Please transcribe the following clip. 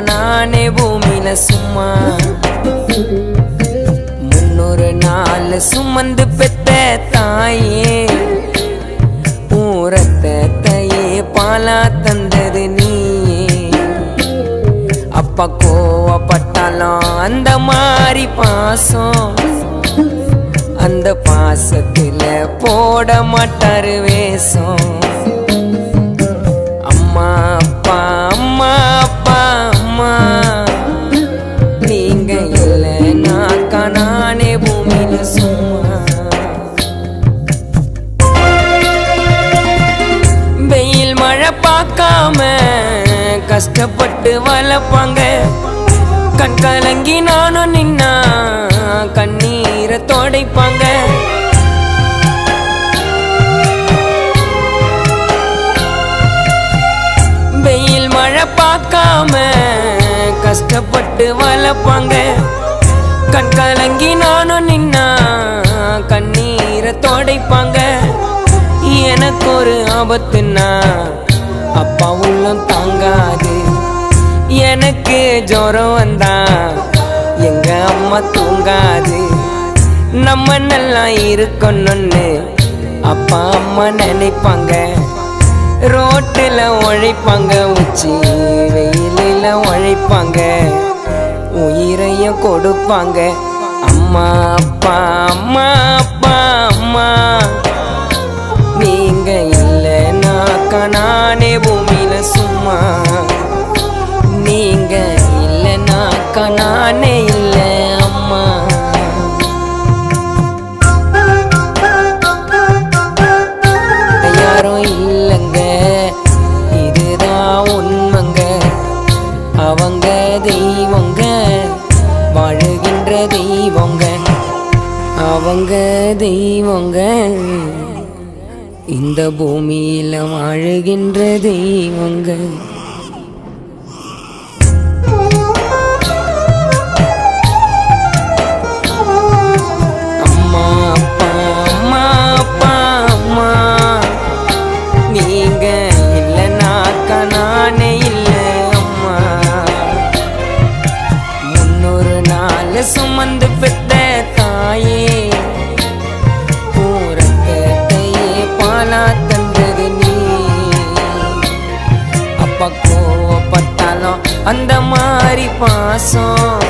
நானே பூமியில சும்மா. முன்னொரு நாள் சுமந்து பெத்த தாயே ஊரத்தையே பாலா தந்தது நீயே. அப்பா கோவப்பட்டாலும் அந்த மாதிரி பாசம். அந்த பாசத்துல போட மாட்டாரு வேஷம். இல்லாம கஷ்டப்பட்டு வளர்ப்பாங்க. கண் கலங்கி நானும் நின்னா கண்ணீரை தொடைப்பாங்க. வெயில் மழை பார்க்காம கஷ்டப்பட்டு வளர்ப்பாங்க. கண் கலங்கி நானும் நின்னா கண்ணீரை தொடைப்பாங்க. எனக்கு ஒரு ஆபத்துன்னா அப்பா உள்ளம் தாங்காது. எனக்கு ஜோரம் வந்தா எங்க அம்மா தூங்காது. நம்ம நல்லா இருக்கணும்னு அப்பா அம்மா நினைப்பாங்க. ரோட்டில் உழைப்பாங்க உச்சி வெயிலில் உழைப்பாங்க. உயிரையும் கொடுப்பாங்க. அம்மா அப்பா அம்மா அப்பா. அவங்க தெய்வங்க வாழுகின்ற தெய்வங்க. அவங்க தெய்வங்க. இந்த பூமியில வாழுகின்ற தெய்வங்க. அந்த மாதிரி பாசம்.